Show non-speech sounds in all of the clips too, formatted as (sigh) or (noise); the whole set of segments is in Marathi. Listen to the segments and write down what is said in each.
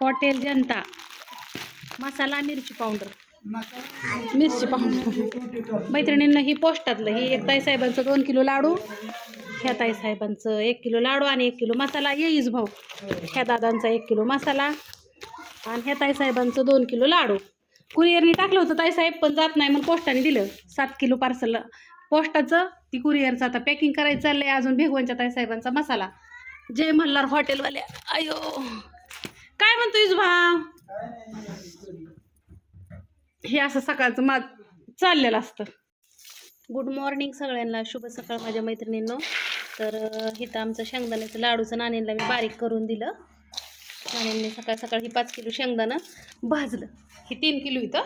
हॉटेल जनता. मसाला मिरची पावडर. मिरची पावडर. मैत्रिणींना ही पोस्टातलं ही एक ताईसाहेबांचं दोन किलो लाडू ह्या ताईसाहेबांचं एक किलो लाडू आणि एक किलो मसाला. येईच भाऊ. ह्या दादांचा एक किलो मसाला आणि ह्या ताईसाहेबांचं दोन किलो लाडू. कुरिअरनी टाकलं होतं ताईसाहेब पण जात नाही मग पोस्टाने दिलं. सात किलो पार्सल पोस्टाचं ती कुरिअरचं आता पॅकिंग करायचं चाललंय. अजून भेगवांच्या ताईसाहेबांचा मसाला. जय मल्हार हॉटेलवाल्या. अयो काय म्हणतोय भाव हे असं सकाळचं मा चाललेलं असतं. गुड मॉर्निंग सगळ्यांना. शुभ सकाळ माझ्या मैत्रिणींनो. तर इथं आमचं शेंगदाण्याचं लाडूचं नाणींना मी बारीक करून दिलं. नाणींनी सकाळ सकाळ ही पाच किलो शेंगदाणं भाजलं. ही तीन किलो इथं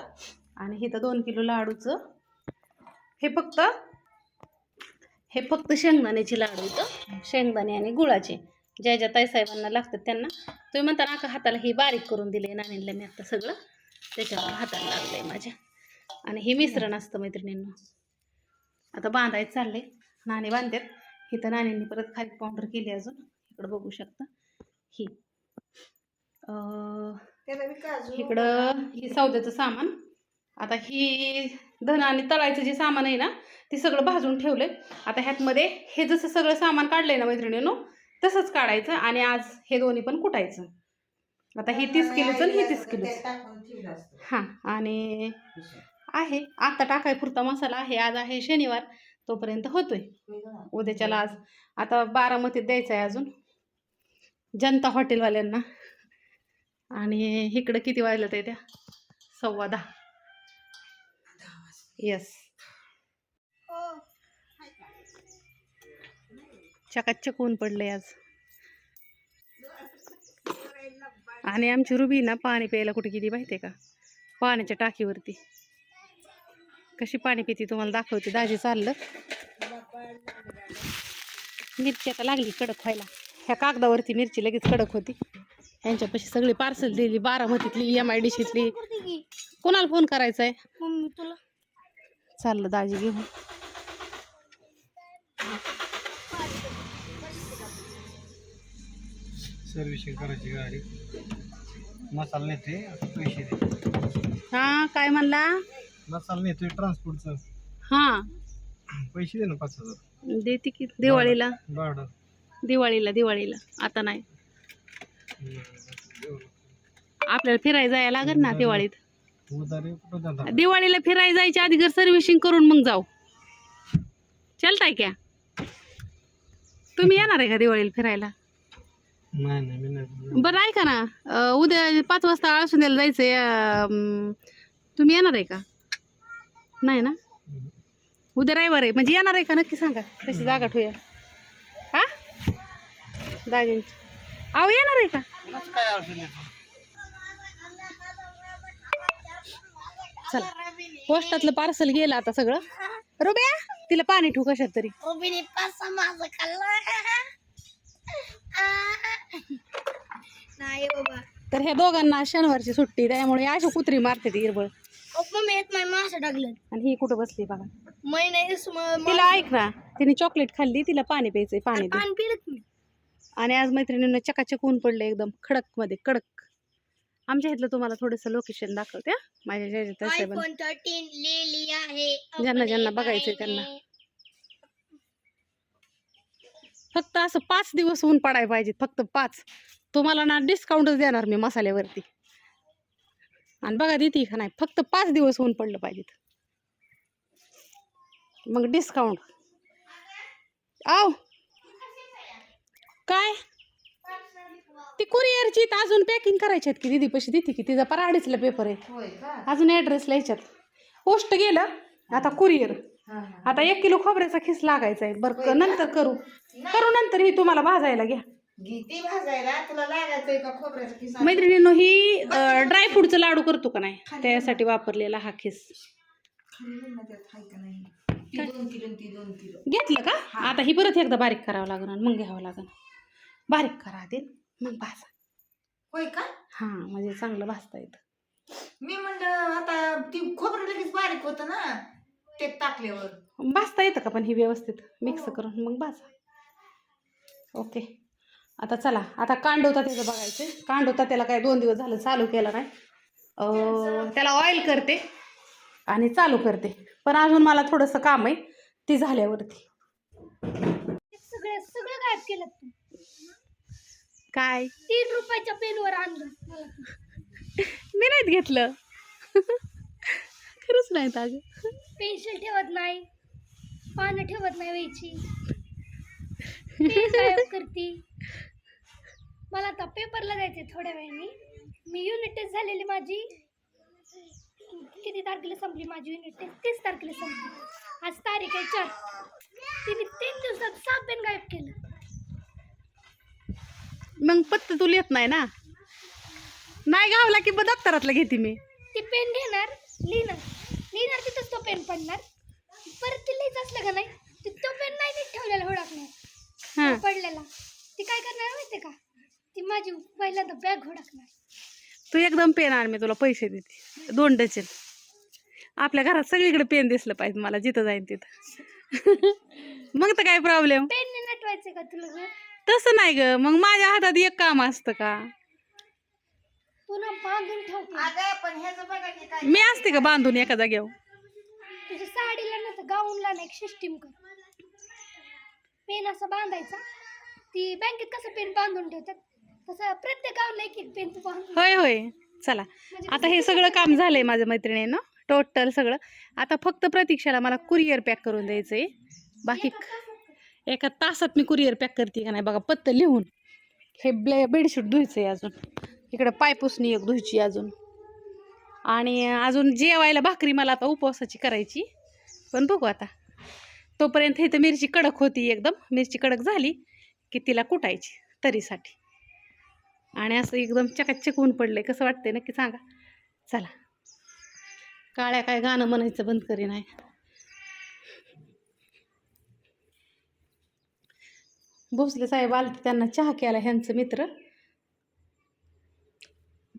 आणि इथं दोन किलो लाडूचं. हे फक्त हे फक्त शेंगदाण्याचे लाडू इथं. शेंगदाणे आणि गुळाचे. ज्या ज्या ताईसाहेबांना लागतात त्यांना. तुम्ही म्हणता ना का हाताला हे बारीक करून दिले नाणींना मी आता सगळं. त्याच्यावर हाताला लागलंय माझ्या. आणि हे मिश्रण असतं मैत्रिणींना. आता बांधायचं चाललंय. नाणे बांधतात. इथं नाण्यांनी परत खाली पावडर केली अजून. इकडं बघू शकता. ही. अं, इकडं ही सौद्याचं सामान. आता ही धन आणि तळायचं जे सामान आहे ना ते सगळं भाजून ठेवलंय. आता ह्यातमध्ये हे जसं सगळं सामान काढलंय ना मैत्रिणीनो तसंच काढायचं आणि आज हे दोन्ही पण कुटायचं. आता हे तीस किलोचं आणि हे तीस किलोचं. हां आणि आहे. आता टाकाय पुरता मसाला आहे. आज आहे शनिवार तोपर्यंत होतोय. उद्याच्याला आज आता बारामतीत द्यायचं आहे अजून. जनता हॉटेलवाल्यांना. आणि इकडं किती वाजलं ते त्या? सव्वा दहा. येस चकाचक ऊन पडलंय आज. आणि आमची रुबी ना पाणी प्यायला कुठे गेली माहिती आहे का? पाण्याच्या टाकीवरती. कशी पाणी पिते तुम्हाला दाखवते. दाजी चाललं. मिरची आता लागली कडक व्हायला. ह्या कागदावरती मिरची लगेच कडक होती. ह्यांच्यापाशी सगळी पार्सल दिली बारामतीतली एम आय डी सीतली कोणाला फोन करायचा आहे चाललं दाजी घेऊन. सर्व्हिसिंग करायची गाडी. मसाला नेते पैसे दे. हा काय म्हणला? मसाला नेतोय ट्रान्सपोर्टचं. हा. पैसे दे ना पाच हजार. देते की दिवाळीला? भाडं दिवाळीला दिवाळीला. आता नाही. आपल्याला फिरायला जायला लागत ना दिवाळीत? कुठं दिवाळीला फिरायला जायच्या आधी घर सर्व्हिसिंग करून मग जाऊ. चलताय क्या? तुम्ही येणार आहे का दिवाळीला फिरायला? नाही नाही मी नाही बरं ऐका ना. अं, उद्या पाच वाजता आळसुंद्याला जायचंय अं, तुम्ही येणार आहे का? नाही ना? उद्या रविवार आहे. म्हणजे येणार आहे का? नक्की सांगा. कशी जागा ठेवूया. हा? दाजींची. अहो येणार आहे का? काय अडचण नाही चला. पोस्टातलं पार्सल गेलं आता सगळं. रुबया तिला पाणी ठेवू कशात तरी. ओबीने पासा माझं खाल्लं. नाही बाबा. तर ह्या दोघांना शनिवारची सुट्टी त्यामुळे अशा कुत्री मारते ती इरबळ मम्मी येत नाही मासं टाकलं आणि ही कुठं बसली बघा. मै नाही तिला ऐक ना तिने चॉकलेट खाल्ली तिला पाणी प्यायचंय पाणी दे. पाणी पिलत मी. आणि आज मैत्रिणींना चकाचक ऊन पडलं एकदम खडकमध्ये कडक. आमच्या इथलं तुम्हाला थोडंसं लोकेशन दाखवते हा. माझ्या ज्या ज्या साहेबांना आयफोन थर्टीन लिहिली आहे ज्यांना ज्यांना बघायचंय त्यांना. फक्त असं पाच दिवस ऊन पडायला पाहिजे फक्त पाच. तुम्हाला ना डिस्काउंटच देणार मी मसाल्यावरती. आणि बघा देते का नाही फक्त पाच दिवस ऊन पडलं पाहिजेत. मग डिस्काउंट आव. काय? ती कुरिअरची अजून पॅकिंग करायची आहेत की दिदी पैसे देते की? तिचा पर अडीचला पेपर आहे. अजून ॲड्रेस लिहायच्यात. पोस्ट गेलं आता कुरिअर आता एक किलो खोबऱ्याचा खिस लागायचा आहे बरं क- नंतर करू. करू नंतर ही तुम्हाला भाजायला घ्या. गीती भाजायला. तुला लागायचंय का खोबऱ्याचा खिसा मैत्रिणींनो ही ड्रायफ्रूटचं लाडू करतो का नाही? त्यासाठी वापरलेला हा खिस. खाल्लं ना त्यात. हाय का नाही? ती दोन किलो आणि ती दोन किलो. घेतलं का? आता ही परत एकदा बारीक करावं लागणार मग घ्यावं लागणार बारीक करा आधी मग भाजा. होय का? हां म्हणजे चांगलं भाजता येतं. मी म्हणलं आता ती खोबरं लगेच बारीक होतं ना. ते टाकल्यावर. भाजता येतं का पण ही व्यवस्थित? मिक्स करून. मग भाजा. ओके आता चला. आता कांडवता त्याचं बघायचं. कांडवता त्याला काय दोन दिवस झालं चालू केलं नाही त्याला ऑइल करते आणि चालू करते. पण अजून मला थोडंसं काम आहे. ती झाल्यावरती. सगळं सगळं गायब केलं काय? तीन रुपयाच्या पेनवर आणलं. (laughs) मी नाहीत घेतलं. (laughs) खरंच नाहीत अगं. पेन्सिल ठेवत नाही. पानं ठेवत नाही व्हायची करती. मला आता पेपरला जायचे थोड्या वेळाने. मी युनिट टेस्ट झालेली माझी. किती तारखेला संपली माझी युनिट टेस्ट तीस तारखेला संपली. आज तारीख आहे चार. तिने तीन दिवसात सहा पेन गायब केलं. मग पत्त तू लिहित नाही ना? नाही गावला की मग दप्तरातला घेते मी. ती पेन घेणार लिहिणार. तिथंच तो पेन पडणार? परत ते लिहित असलं का नाही? ते तो पेन नाही नीट ठेवलेला हुडकणार हां. पडलेला. ती काय करणार माहिती का? ती माझी पहिल्यांदा बॅग हुडकणार. तू एकदम पेन आण मी तुला पैसे देते. दोन डझन. आपल्या घरात सगळीकडे पेन दिसलं पाहिजे मला जिथं जाईन तिथं. मग तर काय प्रॉब्लेम पेनने नटवायचे का तुला ग? तसं नाही ग. मग माझ्या हातात एक काम असतं का? ना बांधून ठेव pen. अगं पण ह्याचं बघा की काय मी असते का बांधून एका जागेवर तुझ्या साडीला ना तर गाऊनला ना एक सिस्टीम कर. पेन असं बांधायचा. ती बँकेत कसं पेन बांधून ठेवतात? तसं प्रत्येक गावला एक एक पेन तू बांधून होय होय. चला. आता हे सगळं काम झालंय माझ्या मैत्रिणीनं. टोटल सगळं. आता फक्त प्रतीक्षाला मला कुरिअर पॅक करून द्यायचं आहे बाकी एका तासात? मी कुरिअर पॅक करते का नाही बघा पत्त लिहून. हे ब्ले बेडशीट धुयचं आहे अजून. इकडं पायपुसणी एक धुयची अजून. आणि अजून जेवायला भाकरी मला आता उपवासाची करायची. पण बघू आता. तोपर्यंत इथं मिरची कडक होती एकदम. मिरची कडक झाली की तिला कुटायची तरीसाठी. आणि असं एकदम चकाचक ऊन पडलंय. कसं वाटतंय नक्की सांगा. चला. काळ्या काय गाणं म्हणायचं बंद करी नाही भोसले साहेब आलते त्यांना चहा केला ह्यांचं मित्र.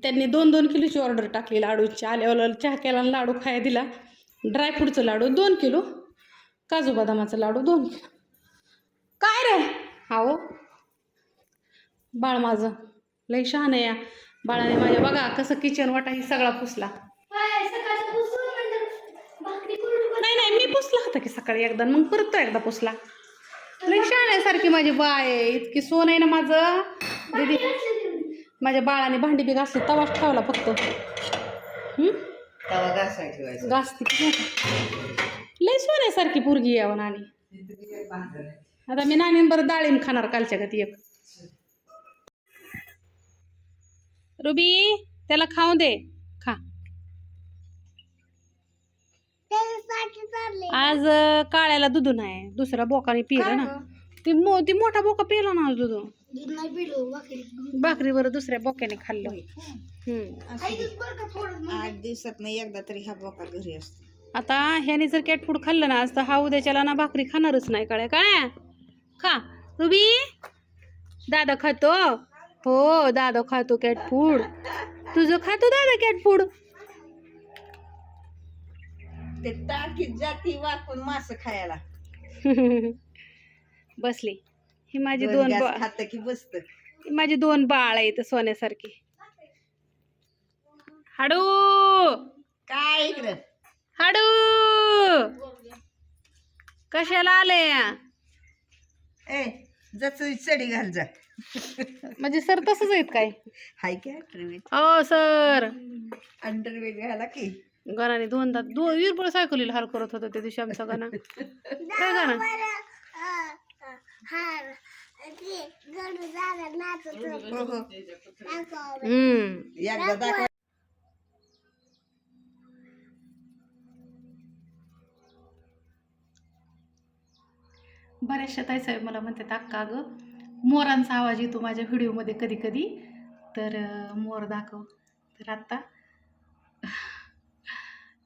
त्यांनी दोन दोन किलोची ऑर्डर टाकली लाडूची. आल्यावर चहा केला लाडू खाया दिला. ड्रायफ्रूटचं लाडू दोन किलो. काजू बदामाचं लाडू दोन किलो. काय रे? हाओ बाळ माझं. लई शहाण आहे या. बाळाने माझ्या बघा कसं किचन वाटा ही सगळा पुसला. नाही नाही मी पुसला होता की सकाळी एकदा मग परत तो एकदा पुसला. लई शहाण आहे सारखी माझी बाय. आहे इतकी सोन आहे ना माझं. दीदी माझ्या बाळाने भांडी बी घासली तवाच ठेवला फक्त. हम्म? तवा घासाय ठेवायचं. घासती की नाही? लई सोन आहे सारखी पोरगी यावं नाणी आता मी नाणीन बरं डाळीम खाणार कालच्या गती एक. रुबी त्याला खाऊ दे. खा. आज काळ्याला दूध नाही. दुसरा बोकाने पिलं ना. ती मो ती मोठा बोका पिला ना आज दूध दूध नाही पिलो भाकरी. भाकरीवर दुसऱ्या बोक्याने खाल्लं. हम्म. बरं आठ दिवसात नाही एकदा तरी हा बोका घरी असतो. आता ह्याने जर कॅट फूड खाल्लं ना आज तर हा उद्याच्याला ना भाकरी खाणारच नाही काळ्या काळ्या? खा. रुबी? दादा खातो. हो दादा खातो कॅट फूड तुझं खातो दादा कॅट फूड ते टाकीत जाती वाकून मास खायला. (laughs) बसली. ही माझी दोन बा खात की बसत? ही माझी दोन बाळ आहेत सोन्यासारखी. हाडू! काय इकडं? हाडू! कशाला आले ए चढी घाल जा. म्हणजे सर तसंच आहेत काय? हाय काय अंडरवेट? ओ सर. अंडरवेट घाला की. गाण्याने दोनदा दोन वीरबळ सायकलीला हाल करत होता त्या दिवशी आमचा गाणं. (laughs) काय गाणं? हो हो एकदा दाखवा. बऱ्याचशा ताई साहेब मला म्हणतात अक्का अगं मोरांचा आवाज येतो माझ्या व्हिडिओमध्ये कधी कधी तर मोर दाखव. तर आत्ता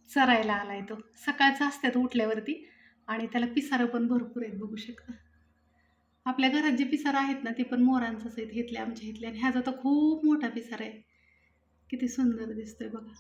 चरायला आलाय तो. सकाळचा असतात उठल्यावरती आणि त्याला पिसारं पण भरपूर आहेत बघू शकता. आपल्या घरात जे पिसार आहेत ना ते पण मोरांचंच आहेत घेतले आमच्या इथले. आणि ह्याचा तर खूप मोठा पिसार आहे. किती सुंदर दिसतोय बघा.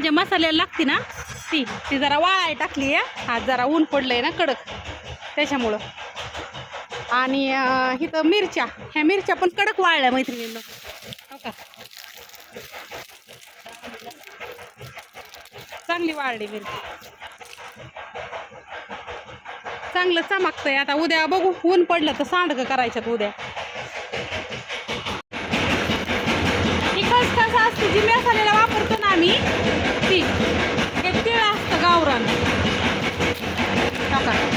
जे मसाल्याला लागते ना ती ती जरा वाळाय टाकली आहे आज जरा ऊन पडलंय ना कडक. त्याच्यामुळं. आणि इथं मिरच्या. ह्या मिरच्या पण कडक वाळल्या मैत्रिणींना. हो का? चांगली वाळली मिरची. चांगलं चमकतंय. आता उद्या बघू ऊन पडलं तर सांडगं करायच्यात उद्या. ही खसखस असते जी मसाल्याला वापरतो ना आम्ही ती हे तिळ असतं गावरान? हो